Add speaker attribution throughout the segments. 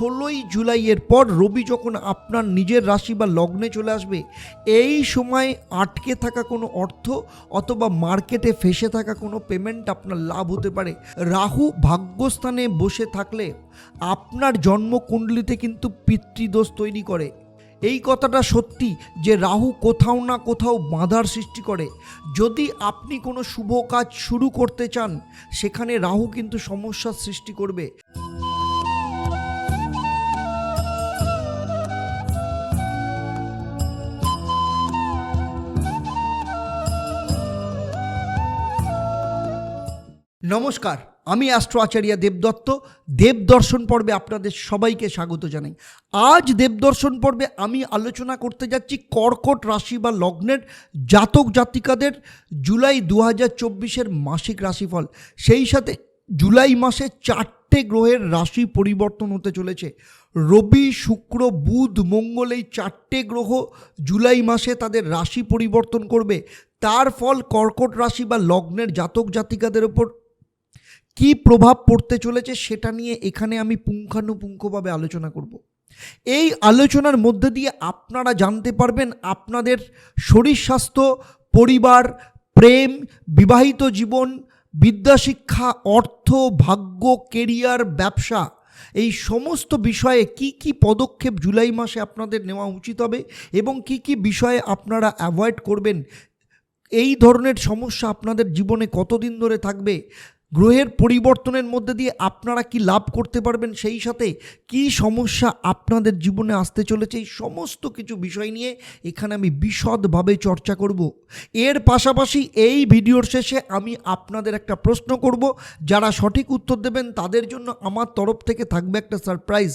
Speaker 1: ষোলোই জুলাইয়ের পর রবি যখন আপনার নিজের রাশি বা লগ্নে চলে আসবে, এই সময় আটকে থাকা কোনো অর্থ অথবা মার্কেটে ফেসে থাকা কোনো পেমেন্ট আপনার লাভ হতে পারে। রাহু ভাগ্যস্থানে বসে থাকলে আপনার জন্মকুণ্ডলিতে কিন্তু পিতৃদোষ তৈরি করে। এই কথাটা সত্যি যে রাহু কোথাও না কোথাও বাধার সৃষ্টি করে। যদি আপনি কোনো শুভ কাজ শুরু করতে চান, সেখানে রাহু কিন্তু সমস্যার সৃষ্টি করবে। নমস্কার, আমি অ্যাস্ট্রো আচার্য দেবদত্ত। দেবদর্শন পর্বে আপনাদের সবাইকে স্বাগত জানাই। আজ দেবদর্শন পর্বে আমি আলোচনা করতে যাচ্ছি কর্কট রাশি বা লগ্নের জাতক জাতিকাদের জুলাই দু হাজার চব্বিশের মাসিক রাশিফল। সেই সাথে জুলাই মাসে চারটে গ্রহের রাশি পরিবর্তন হতে চলেছে। রবি, শুক্র, বুধ, মঙ্গল এই চারটে গ্রহ জুলাই মাসে তাদের রাশি পরিবর্তন করবে। তার ফল কর্কট রাশি বা লগ্নের জাতক জাতিকাদের ওপর কি প্রভাব পড়তে চলেছে সেটা নিয়ে এখানে আমি পুঙ্খানুপুঙ্খভাবে আলোচনা করব। এই আলোচনার মধ্যে দিয়ে আপনারা জানতে পারবেন আপনাদের শরীর স্বাস্থ্য, পরিবার, প্রেম, বিবাহিত জীবন, বিদ্যাশিক্ষা, অর্থ, ভাগ্য, কেরিয়ার, ব্যবসা এই সমস্ত বিষয়ে কি কি পদক্ষেপ জুলাই মাসে আপনাদের নেওয়া উচিত হবে এবং কি কি বিষয়ে আপনারা অ্যাভয়েড করবেন, এই ধরনের সমস্যা আপনাদের জীবনে কতদিন ধরে থাকবে গ্রহের পরিবর্তনের মধ্যে দিয়ে আপনারা কি লাভ করতে পারবেন? সেই সাথে কি সমস্যা আপনাদের জীবনে আসতে চলেছে? এই সমস্ত কিছু বিষয় নিয়ে এখানে আমি বিশদভাবে চর্চা করব। এর পাশাপাশি এই ভিডিওর শেষে আমি আপনাদের একটা প্রশ্ন করব। যারা সঠিক উত্তর দেবেন, তাদের জন্য আমার তরফ থেকে থাকবে একটা সারপ্রাইজ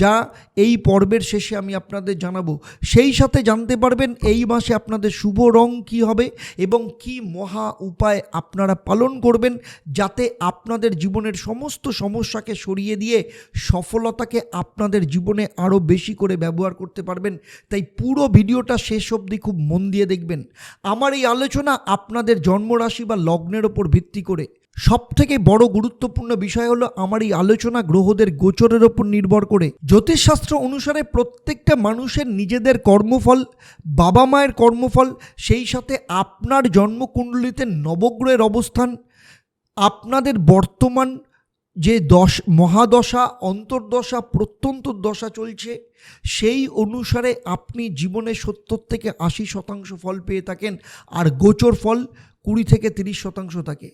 Speaker 1: যা এই পর্বের শেষে আমি আপনাদের জানাব। সেই সাথে জানতে পারবেন এই মাসে আপনাদের শুভ রং কী হবে এবং কি মহা উপায় আপনারা পালন করবেন যাতে আপনাদের জীবনের সমস্ত সমস্যাকে সরিয়ে দিয়ে সফলতাকে আপনাদের জীবনে আরও বেশি করে ব্যবহার করতে পারবেন। তাই পুরো ভিডিওটা শেষ অবধি খুব মন দিয়ে দেখবেন। আমার এই আলোচনা আপনাদের জন্মরাশি বা লগ্নের ওপর ভিত্তি করে। সব থেকে বড় গুরুত্বপূর্ণ বিষয় হলো আমার এই আলোচনা গ্রহদের গোচরের ওপর নির্ভর করে। জ্যোতিষশাস্ত্র অনুসারে প্রত্যেকটা মানুষের নিজেদের কর্মফল, বাবা মায়ের কর্মফল, সেই সাথে আপনার জন্মকুণ্ডলিতে নবগ্রহের অবস্থান আপনাদের বর্তমান যে দশ, মহাদশা, অন্তর্দশা প্রত্যন্ত দশা চলছে, সেই অনুসারে আপনি জীবনে সত্তর থেকে আশি শতাংশ ফল পেয়ে থাকেন আর গোচর ফল কুড়ি থেকে তিরিশ শতাংশ থাকে।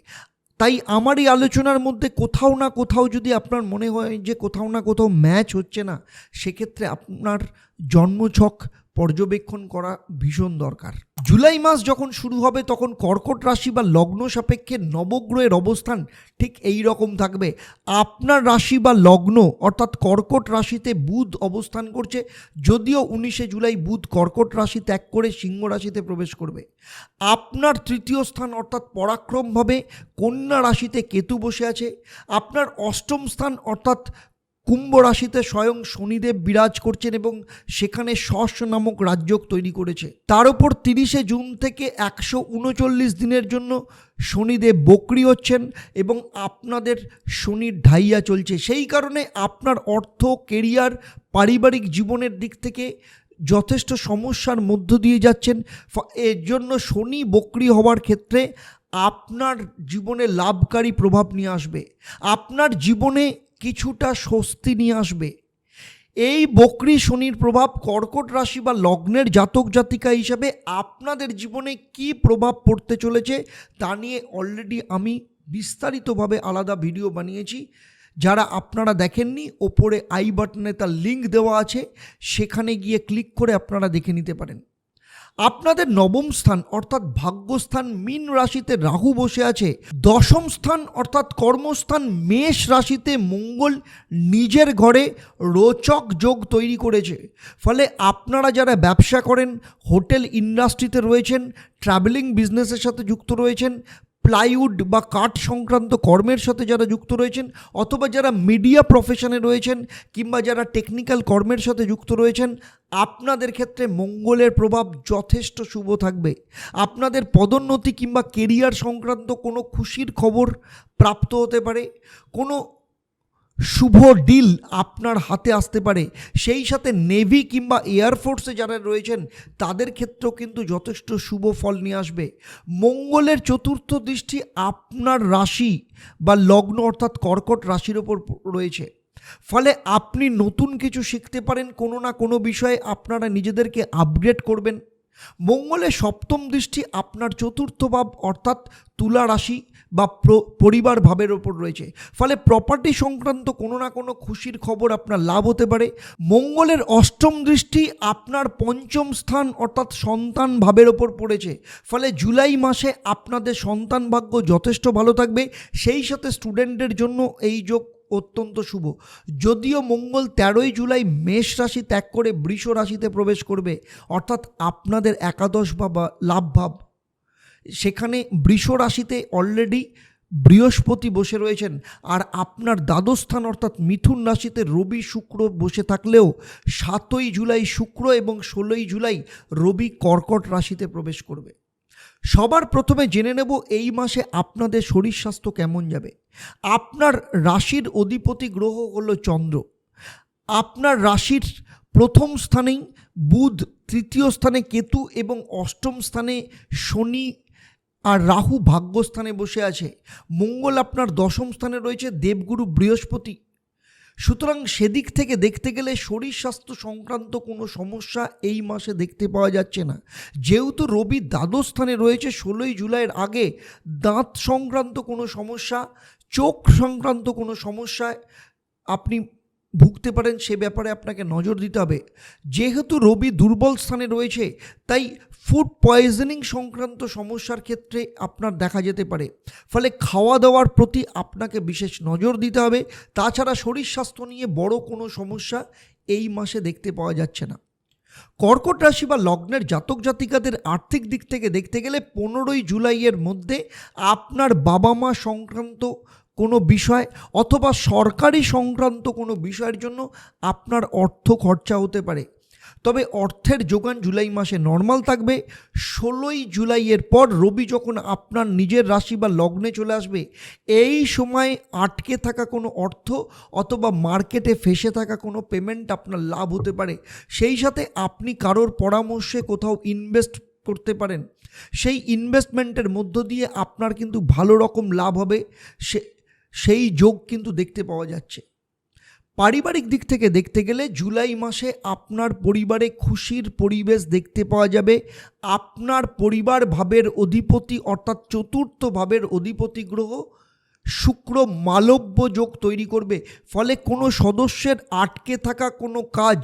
Speaker 1: তাই আমার এই আলোচনার মধ্যে কোথাও না কোথাও যদি আপনার মনে হয় যে কোথাও না কোথাও ম্যাচ হচ্ছে না, সেক্ষেত্রে আপনার জন্মছক পর্যবেক্ষণ করা ভীষণ দরকার। জুলাই মাস যখন শুরু হবে, তখন কর্কট রাশি বা লগ্ন সাপেক্ষে নবগ্রহের অবস্থান ঠিক এই রকম থাকবে। আপনার রাশি বা লগ্ন অর্থাৎ কর্কট রাশিতে বুধ অবস্থান করছে, যদিও উনিশে জুলাই বুধ কর্কট রাশি ত্যাগ করে সিংহ রাশিতে প্রবেশ করবে। আপনার তৃতীয় স্থান অর্থাৎ পরাক্রমভাবে কন্যা রাশিতে কেতু বসে আছে। আপনার অষ্টম স্থান অর্থাৎ কুম্ভ রাশিতে স্বয়ং শনিদেব বিরাজ করছেন এবং সেখানে শস নামক রাজ্যক তৈরি করেছে। তার উপর তিরিশে জুন থেকে একশো উনচল্লিশ দিনের জন্য শনিদেব বকরি হচ্ছেন এবং আপনাদের শনির ঢাইয়া চলছে। সেই কারণে আপনার অর্থ, কেরিয়ার, পারিবারিক জীবনের দিক থেকে যথেষ্ট সমস্যার মধ্য দিয়ে যাচ্ছেন। এর জন্য শনি বকরি হওয়ার ক্ষেত্রে আপনার জীবনে লাভকারী প্রভাব নিয়ে আসবে। আপনার জীবনে কিছুটা স্বস্তি নিয়ে আসবে। এই বকরি শনির প্রভাব কর্কট রাশি বা লগ্নের জাতক জাতিকা হিসাবে আপনাদের জীবনে কি প্রভাব পড়তে চলেছে তা নিয়ে অলরেডি আমি বিস্তারিতভাবে আলাদা ভিডিও বানিয়েছি। যারা আপনারা দেখেননি, ওপরে আই বাটনে তার লিঙ্ক দেওয়া আছে, সেখানে গিয়ে ক্লিক করে আপনারা দেখে নিতে পারেন। আপনাদের নবম স্থান অর্থাৎ ভাগ্যস্থান মীন রাশিতে রাহু বসে আছে। দশম স্থান অর্থাৎ কর্মস্থান মেষ রাশিতে মঙ্গল নিজের ঘরে রোচক যোগ তৈরি করেছে। ফলে আপনারা যারা ব্যবসা করেন, হোটেল ইন্ডাস্ট্রিতে রয়েছেন, ট্রাভেলিং বিজনেসের সাথে যুক্ত রয়েছেন প্লাইউড বা কাঠ সংক্রান্ত কর্মের সাথে যারা যুক্ত রয়েছেন, অথবা যারা মিডিয়া প্রফেশনে রয়েছেন কিংবা যারা টেকনিক্যাল কর্মের সাথে যুক্ত রয়েছেন, আপনাদের ক্ষেত্রে মঙ্গলের প্রভাব যথেষ্ট শুভ থাকবে। আপনাদের পদোন্নতি কিংবা কেরিয়ার সংক্রান্ত কোনো খুশির খবর প্রাপ্ত হতে পারে। কোনো শুভ ডিল আপনার হাতে আসতে পারে। সেই সাথে নেভি কিংবা এয়ারফোর্সে যারা রয়েছেন, তাদের ক্ষেত্রেও কিন্তু যথেষ্ট শুভ ফল নিয়ে আসবে। মঙ্গলের চতুর্থ দৃষ্টি আপনার রাশি বা লগ্ন অর্থাৎ কর্কট রাশির ওপর রয়েছে। ফলে আপনি নতুন কিছু শিখতে পারেন, কোনো না কোনো বিষয়ে আপনারা নিজেদেরকে আপগ্রেড করবেন। মঙ্গলের সপ্তম দৃষ্টি আপনার চতুর্থ ভাব অর্থাৎ তুলা রাশি। বা প্র- পরিবার ভাবের ওপর রয়েছে। ফলে প্রপার্টি সংক্রান্ত কোনো না কোনো খুশির খবর আপনার লাভ হতে পারে। মঙ্গলের অষ্টম দৃষ্টি আপনার পঞ্চম স্থান অর্থাৎ সন্তান ভাবের ওপর পড়েছে। ফলে জুলাই মাসে আপনাদের সন্তান ভাগ্য যথেষ্ট ভালো থাকবে। সেই সাথে স্টুডেন্টদের জন্য এই যোগ অত্যন্ত শুভ। যদিও মঙ্গল তেরোই জুলাই মেষ রাশি ত্যাগ করে বৃষ রাশিতে প্রবেশ করবে। অর্থাৎ আপনাদের একাদশ বা লাভ ভাব সেখানে বৃষ রাশিতে অলরেডি বৃহস্পতি বসে রয়েছেন। আর আপনার দ্বাদশ স্থান অর্থাৎ মিথুন রাশিতে রবি শুক্র বসে থাকলেও সাতই জুলাই শুক্র এবং ষোলোই জুলাই রবি কর্কট রাশিতে প্রবেশ করবে। সবার প্রথমে জেনে নেব এই মাসে আপনাদের শরীর স্বাস্থ্য কেমন যাবে। আপনার রাশির অধিপতি গ্রহ হল চন্দ্র। আপনার রাশির প্রথম স্থানেই বুধ, তৃতীয় স্থানে কেতু এবং অষ্টম স্থানে শনি আর রাহু ভাগ্যস্থানে বসে আছে। মঙ্গল আপনার দশম স্থানে রয়েছে, দেবগুরু বৃহস্পতি। সুতরাং সেদিক থেকে দেখতে গেলে শরীর স্বাস্থ্য সংক্রান্ত কোনো সমস্যা এই মাসে দেখতে পাওয়া যাচ্ছে না। যেহেতু রবি দ্বাদশ স্থানে রয়েছে, ষোলোই জুলাইয়ের আগে দাঁত সংক্রান্ত কোনো সমস্যা, চোখ সংক্রান্ত কোনো সমস্যায় আপনি ভুগতে পারেন, সে ব্যাপারে আপনাকে নজর দিতে হবে। যেহেতু রবি দুর্বল স্থানে রয়েছে, তাই ফুড পয়জনিং সংক্রান্ত সমস্যার ক্ষেত্রে আপনার দেখা যেতে পারে। ফলে খাওয়া দাওয়ার প্রতি আপনাকে বিশেষ নজর দিতে হবে। তাছাড়া শরীর স্বাস্থ্য নিয়ে বড় কোনো সমস্যা এই মাসে দেখতে পাওয়া যাচ্ছে না। কর্কট রাশি বা লগ্নের জাতক জাতিকাদের আর্থিক দিক থেকে দেখতে গেলে পনেরোই জুলাইয়ের মধ্যে আপনার বাবা মা সংক্রান্ত কোনো বিষয় অথবা সরকারি সংক্রান্ত কোনো বিষয়ের জন্য আপনার অর্থ খরচা হতে পারে। তবে অর্থের যোগান জুলাই মাসে নর্মাল থাকবে। ষোলোই জুলাইয়ের পর রবি যখন আপনার নিজের রাশি বা লগ্নে চলে আসবে, এই সময় আটকে থাকা কোনো অর্থ অথবা মার্কেটে ফেসে থাকা কোনো পেমেন্ট আপনার লাভ হতে পারে। সেই সাথে আপনি কারোর পরামর্শে কোথাও ইনভেস্ট করতে পারেন। সেই ইনভেস্টমেন্টের মধ্য দিয়ে আপনার কিন্তু ভালো রকম লাভ হবে। সে সেই যোগ কিন্তু দেখতে পাওয়া যাচ্ছে। পারিবারিক দিক থেকে দেখতে গেলে জুলাই মাসে আপনার পরিবারে খুশির পরিবেশ দেখতে পাওয়া যাবে। আপনার পরিবার ভাবের অধিপতি অর্থাৎ চতুর্থ ভাবের অধিপতি গ্রহ শুক্র মালব্য যোগ তৈরি করবে। ফলে কোনো সদস্যের আটকে থাকা কোনো কাজ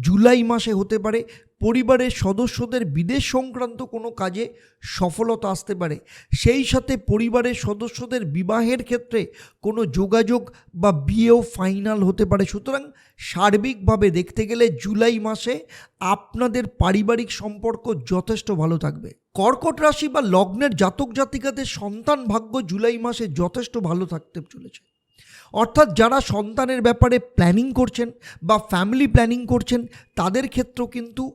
Speaker 1: জুলাই মাসে হতে পারে। পরিবারের সদস্যদের বিদেশ সংক্রান্ত কোনো কাজে সফলতা আসতে পারে। সেই সাথে পরিবারের সদস্যদের বিবাহের ক্ষেত্রে কোনো যোগাযোগ বা বিয়েও ফাইনাল হতে পারে। সুতরাং সার্বিকভাবে দেখতে গেলে জুলাই মাসে আপনাদের পারিবারিক সম্পর্ক যথেষ্ট ভালো থাকবে। কর্কট রাশি বা লগ্নের জাতক জাতিকাদের সন্তান ভাগ্য জুলাই মাসে যথেষ্ট ভালো থাকতে চলেছে। অর্থাৎ যারা সন্তানের ব্যাপারে প্ল্যানিং করছেন বা ফ্যামিলি প্ল্যানিং করছেন, তাদের ক্ষেত্রেও কিন্তু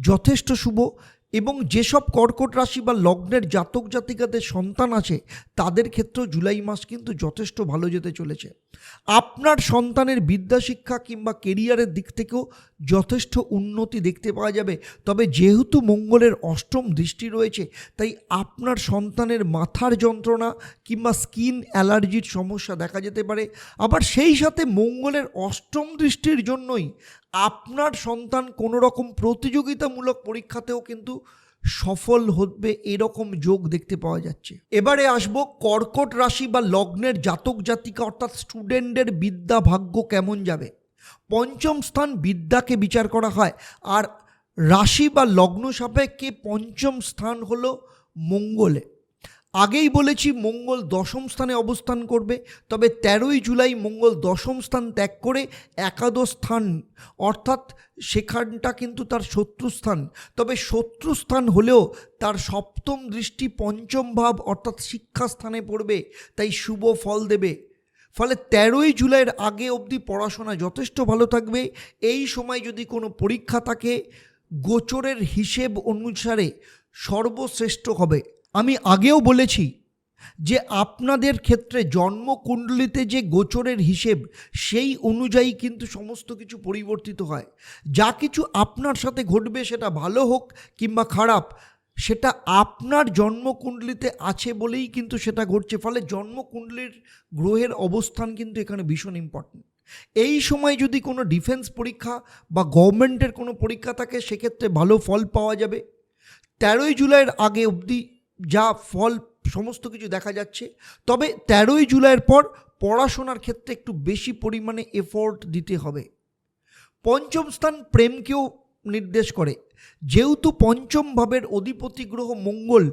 Speaker 1: যথেষ্ট শুভ এবং যেসব কর্কট রাশি বা লগ্নের জাতক জাতিকাদের সন্তান আছে, তাদের ক্ষেত্রেও জুলাই মাস কিন্তু যথেষ্ট ভালো যেতে চলেছে। আপনার সন্তানের বিদ্যা শিক্ষা কিংবা কেরিয়ারের দিক থেকেও যথেষ্ট উন্নতি দেখতে পাওয়া যাবে। তবে যেহেতু মঙ্গলের অষ্টম দৃষ্টি রয়েছে, তাই আপনার সন্তানের মাথার যন্ত্রণা কিংবা স্কিন অ্যালার্জির সমস্যা দেখা যেতে পারে। আবার সেই সাথে মঙ্গলের অষ্টম দৃষ্টির জন্যই আপনার সন্তান কোনো রকম প্রতিযোগিতামূলক পরীক্ষাতেও কিন্তু সফল হবে এরকম যোগ দেখতে পাওয়া যাচ্ছে। এবারে আসব কর্কট রাশি বা লগ্নের জাতক জাতিকা, অর্থাৎ স্টুডেন্টের বিদ্যা ভাগ্য কেমন যাবে? পঞ্চম স্থান বিদ্যাকে বিচার করা হয়। আর রাশি বা লগ্ন সাপেক্ষে পঞ্চম স্থান হলো মঙ্গলে। আগেই বলেছি মঙ্গল দশম স্থানে অবস্থান করবে, তবে তেরোই জুলাই মঙ্গল দশম স্থান ত্যাগ করে একাদশ স্থান, অর্থাৎ সেখানটা কিন্তু তার শত্রুস্থান তবে শত্রুস্থান হলেও তার সপ্তম দৃষ্টি পঞ্চম ভাব, অর্থাৎ শিক্ষাস্থানে পড়বে, তাই শুভ ফল দেবে। ফলে তেরোই জুলাইয়ের আগে অবধি পড়াশোনা যথেষ্ট ভালো থাকবে। এই সময় যদি কোনো পরীক্ষা থাকে, গোচরের হিসেব অনুসারে সর্বশ্রেষ্ঠ হবে। আমি আগেও বলেছি যে আপনাদের ক্ষেত্রে জন্মকুণ্ডলিতে যে গোচরের হিসেব, সেই অনুযায়ী কিন্তু সমস্ত কিছু পরিবর্তিত হয়। যা কিছু আপনার সাথে ঘটবে সেটা ভালো হোক কিংবা খারাপ, সেটা আপনার জন্মকুণ্ডলিতে আছে বলেই কিন্তু সেটা ঘটছে। ফলে জন্মকুণ্ডলীর গ্রহের অবস্থান কিন্তু এখানে ভীষণ ইম্পর্টেন্ট এই সময় যদি কোনো ডিফেন্স পরীক্ষা বা গভর্নমেন্টের কোনো পরীক্ষা থাকে, সেক্ষেত্রে ভালো ফল পাওয়া যাবে। তেরোই জুলাইয়ের আগে অবধি যা ফল সমস্ত কিছু দেখা যাচ্ছে। তবে তেরোই জুলাইয়ের পর পড়াশোনার ক্ষেত্রে একটু বেশি পরিমাণে এফোর্ট দিতে হবে। পঞ্চম স্থান প্রেমকেও নির্দেশ করে। যেহেতু পঞ্চম ভাবের অধিপতি গ্রহ মঙ্গল,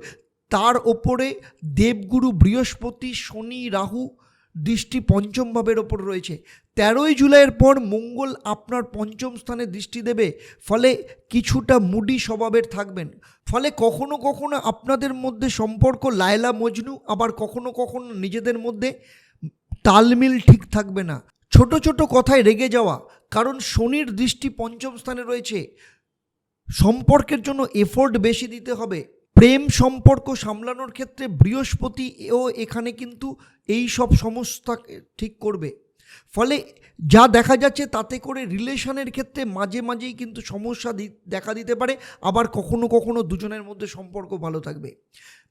Speaker 1: তার ওপরে দেবগুরু বৃহস্পতি, শনি, রাহু দৃষ্টি পঞ্চম ভাবের ওপর রয়েছে। তেরোই জুলাইয়ের পর মঙ্গল আপনার পঞ্চম স্থানে দৃষ্টি দেবে, ফলে কিছুটা মুডি স্বভাবের থাকবেন। ফলে কখনো কখনো আপনাদের মধ্যে সম্পর্ক লায়লা মজনু, আবার কখনো কখনো নিজেদের মধ্যে তালমিল ঠিক থাকবে না। ছোট ছোট কথায় রেগে যাওয়া, কারণ শনির দৃষ্টি পঞ্চম স্থানে রয়েছে। সম্পর্কের জন্য এফোর্ট বেশি দিতে হবে। প্রেম সম্পর্ক সামলানোর ক্ষেত্রে বৃহস্পতি ও এখানে কিন্তু এই সব সমস্যা ঠিক করবে। ফলে যা দেখা যাচ্ছে তাতে করে রিলেশনের ক্ষেত্রে মাঝে মাঝেই কিন্তু সমস্যা দেখা দিতে পারে, আবার কখনো কখনো দুজনের মধ্যে সম্পর্ক ভালো থাকবে।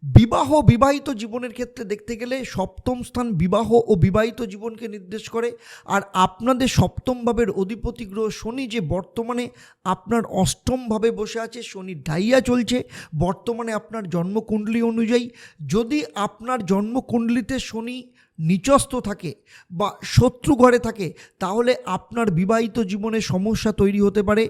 Speaker 1: বিবাহ বিবাহিত জীবনের ক্ষেত্রে দেখতে গেলে সপ্তম স্থান বিবাহ ও বিবাহিত জীবনকে নির্দেশ করে। আর আপনাদের সপ্তম ভাবের অধিপতি গ্রহ শনি যে বর্তমানে আপনার অষ্টম ভাবে বসে আছে শনি ডাইয়া চলছে। বর্তমানে আপনার জন্মকুণ্ডলী অনুযায়ী যদি আপনার জন্মকুণ্ডলিতে শনি নিচস্থ থাকে বা শত্রু ঘরে থাকে, তাহলে আপনার বিবাহিত জীবনে সমস্যা তৈরি হতে পারে।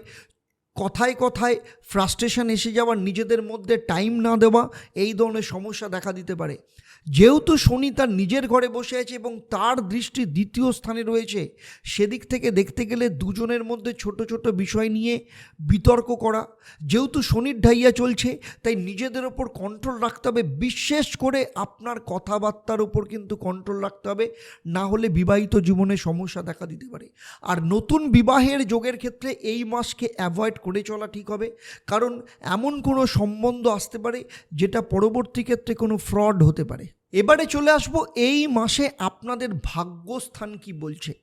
Speaker 1: কথায় কথায় ফ্রাস্ট্রেশন এসে যাওয়া, নিজেদের মধ্যে টাইম না দেওয়া, এই ধরনের সমস্যা দেখা দিতে পারে। যেহেতু শনি তার নিজের ঘরে বসে আছে এবং তার দৃষ্টি দ্বিতীয় স্থানে রয়েছে, সেদিক থেকে দেখতে গেলে দুজনের মধ্যে ছোট ছোট বিষয় নিয়ে বিতর্ক করা। যেহেতু শনির ঢাইয়া চলছে, তাই নিজেদের ওপর কন্ট্রোল রাখতে হবে, বিশেষ করে আপনার কথাবার্তার ওপর কিন্তু কন্ট্রোল রাখতে হবে, না হলে বিবাহিত জীবনে সমস্যা দেখা দিতে পারে। আর নতুন বিবাহের যোগের ক্ষেত্রে এই মাসকে অ্যাভয়েড করে চলা ঠিক হবে, কারণ এমন কোনো সম্বন্ধ আসতে পারে যেটা পরবর্তী ক্ষেত্রে কোনো ফ্রড হতে পারে। এবারে চলে আসব এই মাসে আপনাদের ভাগ্যস্থান কি বলছে?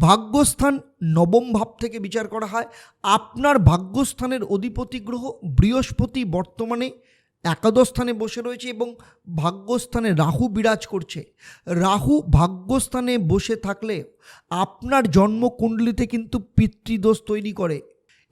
Speaker 1: ভাগ্যস্থান নবম ভাব থেকে বিচার করা হয়। আপনার ভাগ্যস্থানের অধিপতি গ্রহ বৃহস্পতি বর্তমানে একাদশ স্থানে বসে রয়েছে এবং ভাগ্যস্থানে রাহু বিরাজ করছে। রাহু ভাগ্যস্থানে বসে থাকলে আপনার জন্মকুণ্ডলিতে কিন্তু পিতৃদোষ তৈরি করে।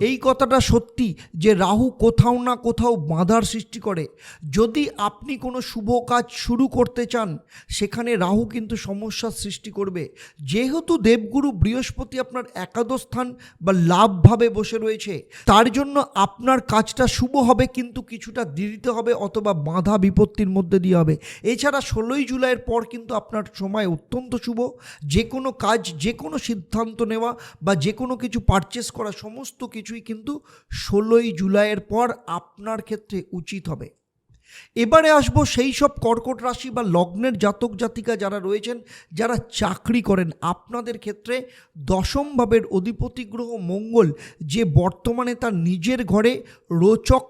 Speaker 1: এই কথাটা সত্যি যে রাহু কোথাও না কোথাও বাধার সৃষ্টি করে। যদি আপনি কোনো শুভ কাজ শুরু করতে চান, সেখানে রাহু কিন্তু সমস্যার সৃষ্টি করবে। যেহেতু দেবগুরু বৃহস্পতি আপনার একাদশ স্থান বা লাভভাবে বসে রয়েছে, তার জন্য আপনার কাজটা শুভ হবে কিন্তু কিছুটা দেরিতে হবে অথবা বাধা বিপত্তির মধ্যে দিয়ে হবে। এছাড়া ষোলোই জুলাইয়ের পর কিন্তু আপনার সময় অত্যন্ত শুভ। যে কোনো কাজ যে কোনো সিদ্ধান্ত নেওয়া বা যে কোনো কিছু পারচেস করা, সমস্ত কিছুই কিন্তু ষোলোই জুলাইয়ের পর আপনার ক্ষেত্রে উচিত হবে। এবারে আসব সেই সব কর্কট রাশি বা লগ্নের জাতক জাতিকা যারা রয়েছেন, যারা চাকরি করেন, আপনাদের ক্ষেত্রে দশম ভাবের অধিপতি গ্রহ মঙ্গল, যে বর্তমানে তার নিজের ঘরে রোচক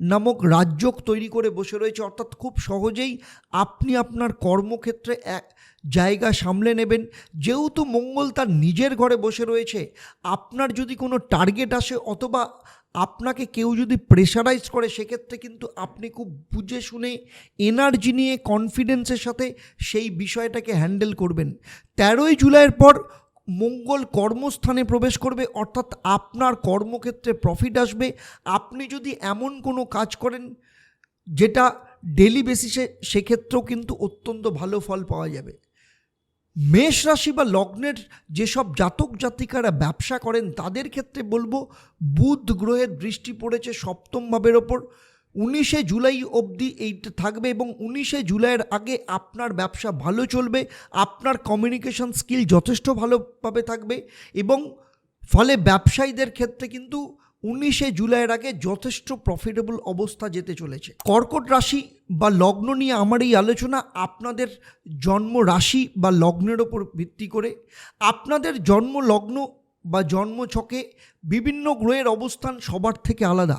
Speaker 1: নামক রাজ্যক তৈরি করে বসে রয়েছে। অর্থাৎ খুব সহজেই আপনি আপনার কর্মক্ষেত্রে এক জায়গা সামলে নেবেন। যেহেতু মঙ্গল তার নিজের ঘরে বসে রয়েছে, আপনার যদি কোনো টার্গেট আসে অথবা আপনাকে কেউ যদি প্রেশারাইজ করে, সেক্ষেত্রে কিন্তু আপনি খুব বুঝে শুনে এনার্জি নিয়ে কনফিডেন্সের সাথে সেই বিষয়টাকে হ্যান্ডেল করবেন। তেরোই জুলাইয়ের পর মঙ্গল কর্মস্থানে প্রবেশ করবে, অর্থাৎ আপনার কর্মক্ষেত্রে প্রফিট আসবে। আপনি যদি এমন কোনো কাজ করেন, যেটা ডেলি বেসিসে সেক্ষেত্রেও কিন্তু অত্যন্ত ভালো ফল পাওয়া যাবে। মেষ রাশি বা লগ্নের যেসব জাতক জাতিকারা ব্যবসা করেন, তাদের ক্ষেত্রে বলব, বুধ গ্রহের দৃষ্টি পড়েছে সপ্তম ভাবের ওপর। উনিশে জুলাই অবধি এইটা থাকবে এবং উনিশে জুলাইয়ের আগে আপনার ব্যবসা ভালো চলবে, আপনার কমিউনিকেশন স্কিল যথেষ্ট ভালোভাবে থাকবে এবং ফলে ব্যবসায়ীদের ক্ষেত্রে কিন্তু উনিশে জুলাইয়ের আগে যথেষ্ট প্রফিটেবল অবস্থা যেতে চলেছে। কর্কট রাশি বা লগ্ন নিয়ে আমার এই আলোচনা আপনাদের জন্ম রাশি বা লগ্নের ওপর ভিত্তি করে। আপনাদের জন্ম লগ্ন বা জন্ম ছকে বিভিন্ন গ্রহের অবস্থান সবার থেকে আলাদা।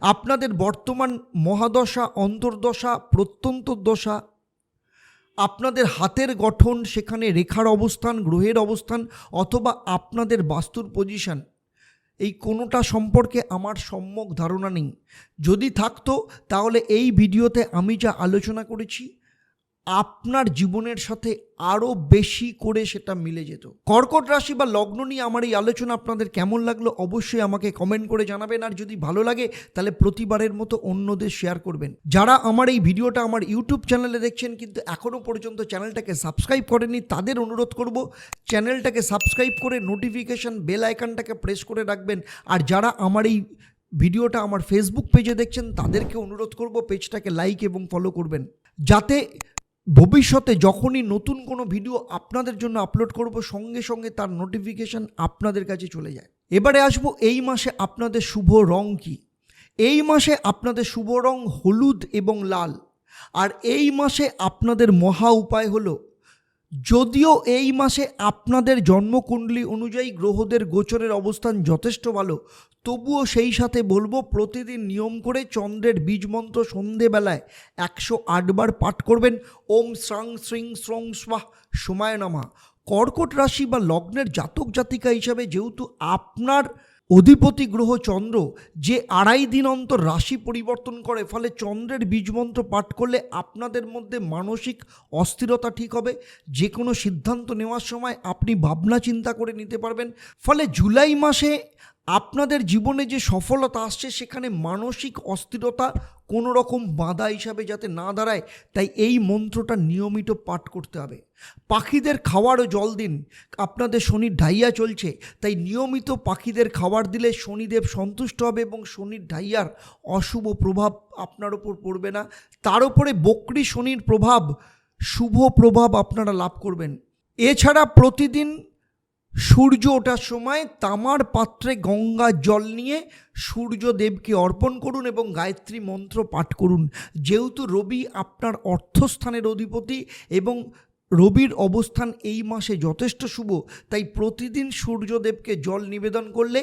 Speaker 1: আপনাদের বর্তমান মহাদশা, অন্তর্দশা প্রত্যন্ত দশা আপনাদের হাতের গঠন, সেখানে রেখার অবস্থান, গ্রহের অবস্থান, অথবা আপনাদের বাস্তুর পজিশন এই কোনোটা সম্পর্কে আমার সম্যক ধারণা নেই। যদি থাকতো, তাহলে এই ভিডিওতে আমি যা আলোচনা করেছি আপনার জীবনের সাথে আরও বেশি করে সেটা মিলে যেত। কর্কট রাশি বা লগ্ন নিয়ে আমার এই আলোচনা আপনাদের কেমন লাগল অবশ্যই আমাকে কমেন্ট করে জানাবেন। আর যদি ভালো লাগে, তাহলে প্রতিবারের মতো অন্যদের শেয়ার করবেন। যারা আমার এই ভিডিওটা আমার ইউটিউব চ্যানেলে দেখছেন, কিন্তু এখনও পর্যন্ত চ্যানেলটাকে সাবস্ক্রাইব করেনি তাদের অনুরোধ করব চ্যানেলটাকে সাবস্ক্রাইব করে নোটিফিকেশান বেল আইকনটাকে প্রেস করে রাখবেন। আর যারা আমার এই ভিডিওটা আমার ফেসবুক পেজে দেখছেন, তাদেরকে অনুরোধ করব পেজটাকে লাইক এবং ফলো করবেন। যাতে ভবিষ্যতে যখনই নতুন কোনো ভিডিও আপনাদের জন্য আপলোড করব, সঙ্গে সঙ্গে তার নোটিফিকেশান আপনাদের কাছে চলে যায়। এবারে আসব, এই মাসে আপনাদের শুভ রং কি? এই মাসে আপনাদের শুভ রং হলুদ এবং লাল। আর এই মাসে আপনাদের মহা উপায় হলো যদিও এই মাসে আপনাদের জন্মকুণ্ডলী অনুযায়ী গ্রহদের গোচরের অবস্থান যথেষ্ট ভালো, তবুও সেই সাথে বলব প্রতিদিন নিয়ম করে চন্দ্রের বীজ মন্ত্র সন্ধেবেলায় একশো আটবার পাঠ করবেন। ওম শ্রাং শ্রিং শ্রং স্বাহ সময় নামা। কর্কট রাশি বা লগ্নের জাতক জাতিকা হিসাবে যেহেতু আপনার অধিপতি গ্রহ চন্দ্র যে আড়াই দিন অন্তর রাশি পরিবর্তন করে, ফলে চন্দ্রের বীজমন্ত্র পাঠ করলে আপনাদের মধ্যে মানসিক অস্থিরতা ঠিক হবে। যে কোনো সিদ্ধান্ত নেওয়ার সময় আপনি ভাবনা চিন্তা করে নিতে পারবেন। ফলে জুলাই মাসে আপনাদের জীবনে যে সফলতা আসছে, সেখানে মানসিক অস্থিরতা কোনো রকম বাধা হিসাবে যাতে না দাঁড়ায়, তাই এই মন্ত্রটা নিয়মিত পাঠ করতে হবে। পাখিদের খাওয়ার ও জল দিন। আপনাদের শনির ঢাইয়া চলছে, তাই নিয়মিত পাখিদের খাবার দিলে শনিদেব সন্তুষ্ট হবে এবং শনির ঢাইয়ার অশুভ প্রভাব আপনার ওপর পড়বে না। তার উপরে বকরি শনির প্রভাব, শুভ প্রভাব আপনারা লাভ করবেন। এছাড়া প্রতিদিন সূর্য ওঠার সময় তামার পাত্রে গঙ্গা জল নিয়ে সূর্যদেবকে অর্পণ করুন এবং গায়ত্রী মন্ত্র পাঠ করুন। যেহেতু রবি আপনার অর্থস্থানের অধিপতি এবং রবির অবস্থান এই মাসে যথেষ্ট শুভ, তাই প্রতিদিন সূর্যদেবকে জল নিবেদন করলে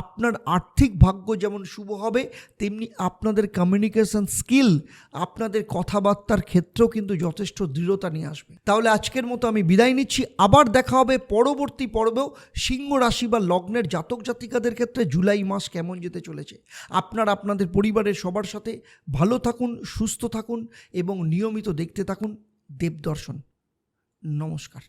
Speaker 1: আপনার আর্থিক ভাগ্য যেমন শুভ হবে, তেমনি আপনাদের কমিউনিকেশন স্কিল আপনাদের কথাবার্তার ক্ষেত্রেও কিন্তু যথেষ্ট দৃঢ়তা নিয়ে আসবে। তাহলে আজকের মতো আমি বিদায় নিচ্ছি। আবার দেখা হবে পরবর্তী পর্বেও সিংহ রাশি বা লগ্নের জাতক জাতিকাদের ক্ষেত্রে জুলাই মাস কেমন যেতে চলেছে। আপনার আপনাদের পরিবারের সবার সাথে ভালো থাকুন, সুস্থ থাকুন এবং নিয়মিত দেখতে থাকুন দেবদর্শন। নমস্কার।